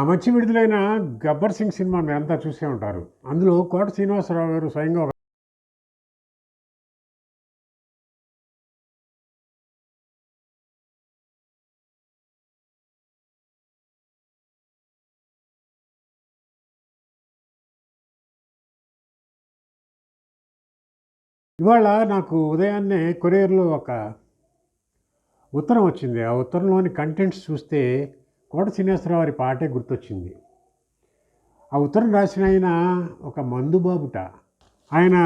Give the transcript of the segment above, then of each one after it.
ఆ మధ్య విడుదలైన గబ్బర్ సింగ్ సినిమా మీరంతా చూసే ఉంటారు. అందులో కోట శ్రీనివాసరావు గారు స్వయంగా ఒక ఇవాళ నాకు ఉదయాన్నే కొరియర్లో ఒక ఉత్తరం వచ్చింది. ఆ ఉత్తరంలోని కంటెంట్స్ చూస్తే కోట శ్రీనివాసరావు వారి పాటే గుర్తొచ్చింది. ఆ ఉత్తరం రాసిన ఆయన ఒక మందుబాబుట ఆయన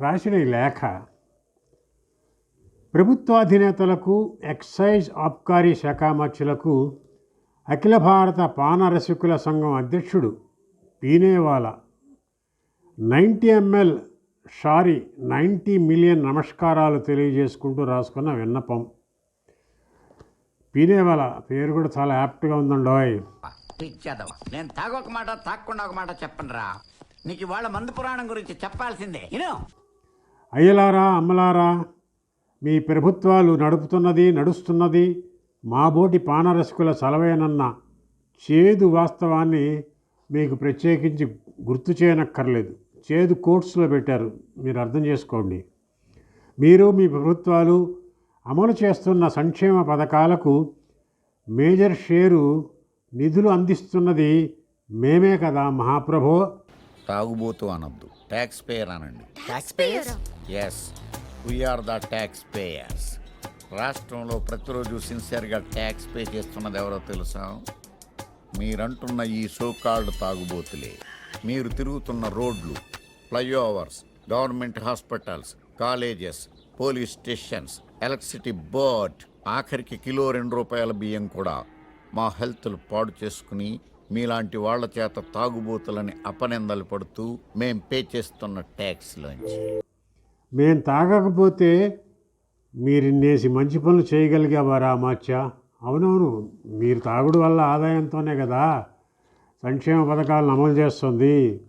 రాసిన ఈ లేఖ ప్రభుత్వాధినేతలకు ఎక్సైజ్ ఆబ్కారీ శాఖామర్చులకు అఖిల భారత పాన రసికుల సంఘం అధ్యక్షుడు పీనేవాల నైంటీ ఎంఎల్ షారీ నైంటీ మిలియన్ నమస్కారాలు తెలియజేసుకుంటూ రాసుకున్న విన్నపం. పీనేవాల పేరు కూడా చాలా యాప్ట్గా ఉందండోయ్ పిచ్చేదవ. నేను తాగొక మాట తాగకుండా ఒక మాట చెప్పనురా. నీకు ఇవాళ మందు పురాణం గురించి చెప్పాల్సిందే. ఇను అయ్యలారా అమ్మలారా మీ ప్రభుత్వాలు నడుపుతున్నది నడుస్తున్నది మాబోటి పానరసికుల సలవేనన్న చేదు వాస్తవాన్ని మీకు ప్రత్యేకించి గుర్తు చేయనక్కర్లేదు. చేదు కోర్ట్స్లో పెట్టారు. మీరు అర్థం చేసుకోండి. మీరు మీ ప్రభుత్వాలు అమలు చేస్తున్న సంక్షేమ పథకాలకు మేజర్ షేరు నిధులు అందిస్తున్నది మేమే కదా మహాప్రభో. తాగుబోతూ అనొద్దు. ట్యాక్స్ పేయర్ అనండి yes we are the tax payers రాష్ట్రంలో ప్రతిరోజు సిన్సియర్గా ట్యాక్స్ పే చేస్తున్నది ఎవరో తెలుసా? మీరంటున్న ఈ సోకాల్డ్ తాగుబోతులే. మీరు తిరుగుతున్న రోడ్లు flyovers government hospitals colleges police stations electricity board. ఆఖరికి కిలో రెండు రూపాయల బియ్యం కూడా మా హెల్త్లు పాడు చేసుకుని మీలాంటి వాళ్ళ చేత తాగుబోతులని అపనిందలు పడుతూ మేం పే చేస్తున్న ట్యాక్స్లోంచి మేం తాగకపోతే మీరిన్నేసి మంచి పనులు చేయగలిగేవారా మాచా అవునవును మీరు తాగుడు వల్ల ఆదాయంతోనే కదా. సంక్షేమ పథకాలను అమలు చేస్తుంది.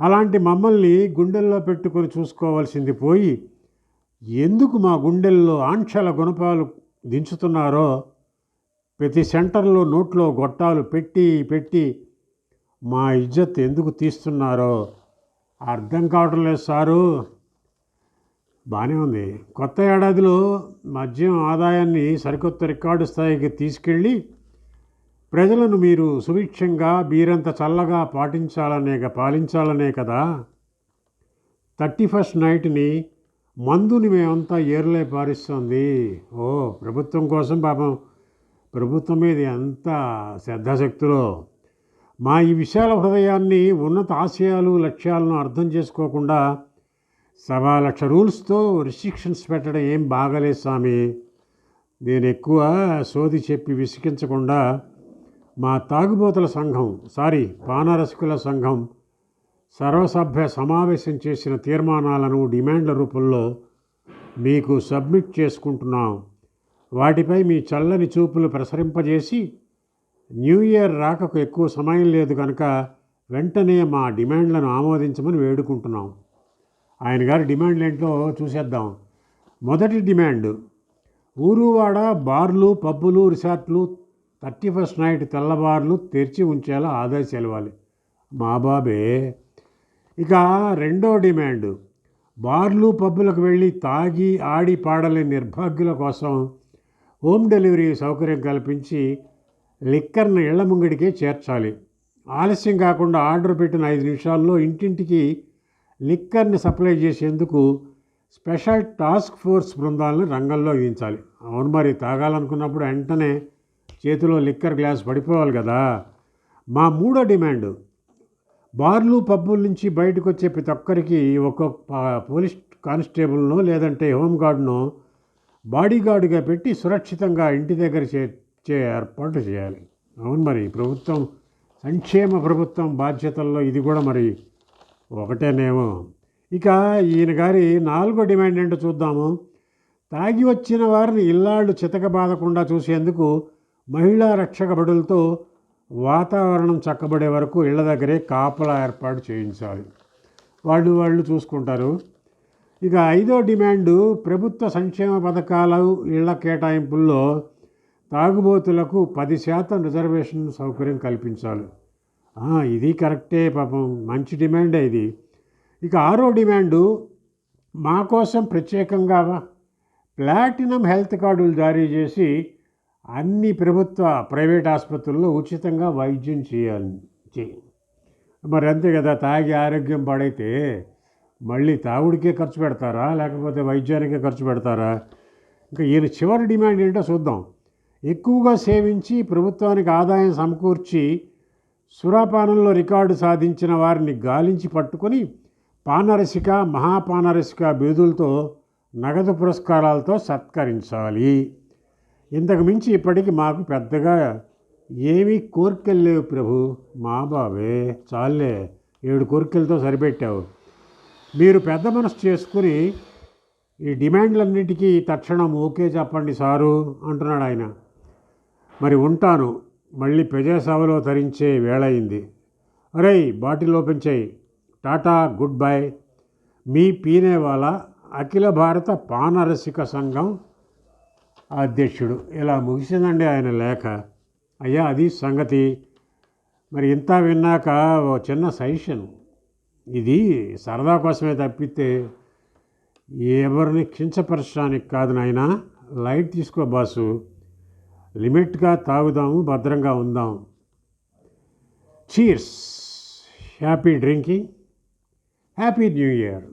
అలాంటి మమ్మల్ని గుండెల్లో పెట్టుకొని చూసుకోవాల్సింది పోయి ఎందుకు మా గుండెల్లో ఆంక్షల గుణపాలు దించుతున్నారో ప్రతి సెంటర్లో నోట్లో గొట్టాలు పెట్టి పెట్టి మా ఇజ్జత్ ఎందుకు తీస్తున్నారో అర్థం కావటం లేదు సారు. బాగానే ఉంది. కొత్త ఏడాదిలో మద్యం ఆదాయాన్ని సరికొత్త రికార్డు స్థాయికి తీసుకెళ్ళి ప్రజలను మీరు సుభిక్షంగా బీరంత చల్లగా పాటించాలనే పాలించాలనే కదా. థర్టీ ఫస్ట్ నైట్ని మందుని మేమంతా ఏర్లే పారిస్తుంది. ఓ ప్రభుత్వం కోసం పాపం. ప్రభుత్వం మీద ఎంత శ్రద్ధాశక్తులో. మా ఈ విశాల హృదయాన్ని ఉన్నత ఆశయాలు లక్ష్యాలను అర్థం చేసుకోకుండా సవా లక్ష రూల్స్తో రిస్ట్రిక్షన్స్ పెట్టడం ఏం బాగలేదు స్వామి. నేను ఎక్కువ సోది చెప్పి విసిగించకుండా మా తాగుబోతుల సంఘం సారీ పానరసికుల సంఘం సర్వసభ్య సమావేశం చేసిన తీర్మానాలను డిమాండ్ల రూపంలో మీకు సబ్మిట్ చేసుకుంటున్నాం. వాటిపై మీ చల్లని చూపులు ప్రసరింపజేసి న్యూ ఇయర్ రాకకు ఎక్కువ సమయం లేదు కనుక వెంటనే మా డిమాండ్లను ఆమోదించమని వేడుకుంటున్నాం. ఆయన గారి డిమాండ్లు ఏంటో చూసేద్దాం. మొదటి డిమాండ్ ఊరువాడ బార్లు పబ్బులు రిసార్ట్లు థర్టీ ఫస్ట్ నైట్ తెల్లబార్లు తెరిచి ఉంచేలా ఆదేశాలు ఇవ్వాలి. మా బాబే ఇక రెండో డిమాండ్. బార్లు పబ్బులకు వెళ్ళి తాగి ఆడి పాడలేని నిర్భాగ్యుల కోసం హోమ్ డెలివరీ సౌకర్యం కల్పించి లిక్కర్ను ఇళ్ళ ముంగిడికే చేర్చాలి. ఆలస్యం కాకుండా ఆర్డర్ పెట్టిన ఐదు నిమిషాల్లో ఇంటింటికి లిక్కర్ని సప్లై చేసేందుకు స్పెషల్ టాస్క్ ఫోర్స్ బృందాలను రంగంలో దించాలి అవును మరి తాగాలనుకున్నప్పుడు వెంటనే చేతిలో లిక్కర్ గ్లాస్ పడిపోవాలి కదా. మా మూడో డిమాండ్. బార్లు పబ్బుల నుంచి బయటకు వచ్చే ప్రతి ఒక్కరికి ఒక్కొక్క పోలీస్ కానిస్టేబుల్ను లేదంటే హోంగార్డ్ను బాడీగార్డుగా పెట్టి సురక్షితంగా ఇంటి దగ్గర చేర్చే ఏర్పాటు చేయాలి. అవును మరి ప్రభుత్వం సంక్షేమ ప్రభుత్వం బాధ్యతల్లో ఇది కూడా మరి ఒకటేనేమో. ఇక ఈయన గారి నాలుగో డిమాండ్ ఏంటో చూద్దాము. తాగి వచ్చిన వారిని ఇల్లాళ్ళు చితక బాధకుండా చూసేందుకు మహిళా రక్షక బడులతో వాతావరణం చక్కబడే వరకు ఇళ్ళ దగ్గరే కాపలా ఏర్పాటు చేయించాలి. వాళ్ళు వాళ్ళు చూసుకుంటారు. ఇక ఐదో డిమాండు ప్రభుత్వ సంక్షేమ పథకాలు ఇళ్ళ కేటాయింపుల్లో తాగుబోతులకు పది శాతం రిజర్వేషన్ సౌకర్యం కల్పించాలి. ఇది కరెక్టే పాపం. మంచి డిమాండే ఇది. ఇక ఆరో డిమాండు మా కోసం ప్రత్యేకంగా ప్లాటినం హెల్త్ కార్డులు జారీ చేసి అన్ని ప్రభుత్వ ప్రైవేట్ ఆసుపత్రుల్లో ఉచితంగా వైద్యం చేయాలి చేయి. మరి అంతే కదా తాగి ఆరోగ్యం పాడైతే మళ్ళీ తాగుడికే ఖర్చు పెడతారా లేకపోతే వైద్యానికే ఖర్చు పెడతారా? ఇంకా ఈయన చివరి డిమాండ్ ఏంటో చూద్దాం. ఎక్కువగా సేవించి ప్రభుత్వానికి ఆదాయం సమకూర్చి సురాపానంలో రికార్డు సాధించిన వారిని గాలించి పట్టుకొని పానరసిక మహాపానరసిక బిరుదులతో నగదు పురస్కారాలతో సత్కరించాలి. ఇంతకు మించి ఇప్పటికి మాకు పెద్దగా ఏమీ కోరికలు లేవు ప్రభు. మా బావే చాలే ఏడు కోరికలతో సరిపెట్టావు. మీరు పెద్ద మనసు చేసుకుని ఈ డిమాండ్లన్నిటికీ తక్షణం ఓకే చెప్పండి సారు అంటున్నాడు ఆయన. మరి ఉంటాను మళ్ళీ ప్రజాసభలో తరించే వేళయింది అరే బాటిల్ ఓపెన్ చేయి. Tata goodbye. మీ పీనేవాల అఖిల భారత పానరసిక సంఘం అధ్యక్షుడు. ఇలా ముగిసిందండి ఆయన లేఖ. అయ్యా అది సంగతి. మరి ఇంత విన్నాక ఓ చిన్న సజెషన్. ఇది సరదా కోసమే తప్పితే ఎవరిని కించపరచడానికి కాదు నాయన. లైట్ తీసుకో బాసు. లిమిట్గా తాగుదాము భద్రంగా ఉందాం. Cheers. Happy drinking. Happy new year.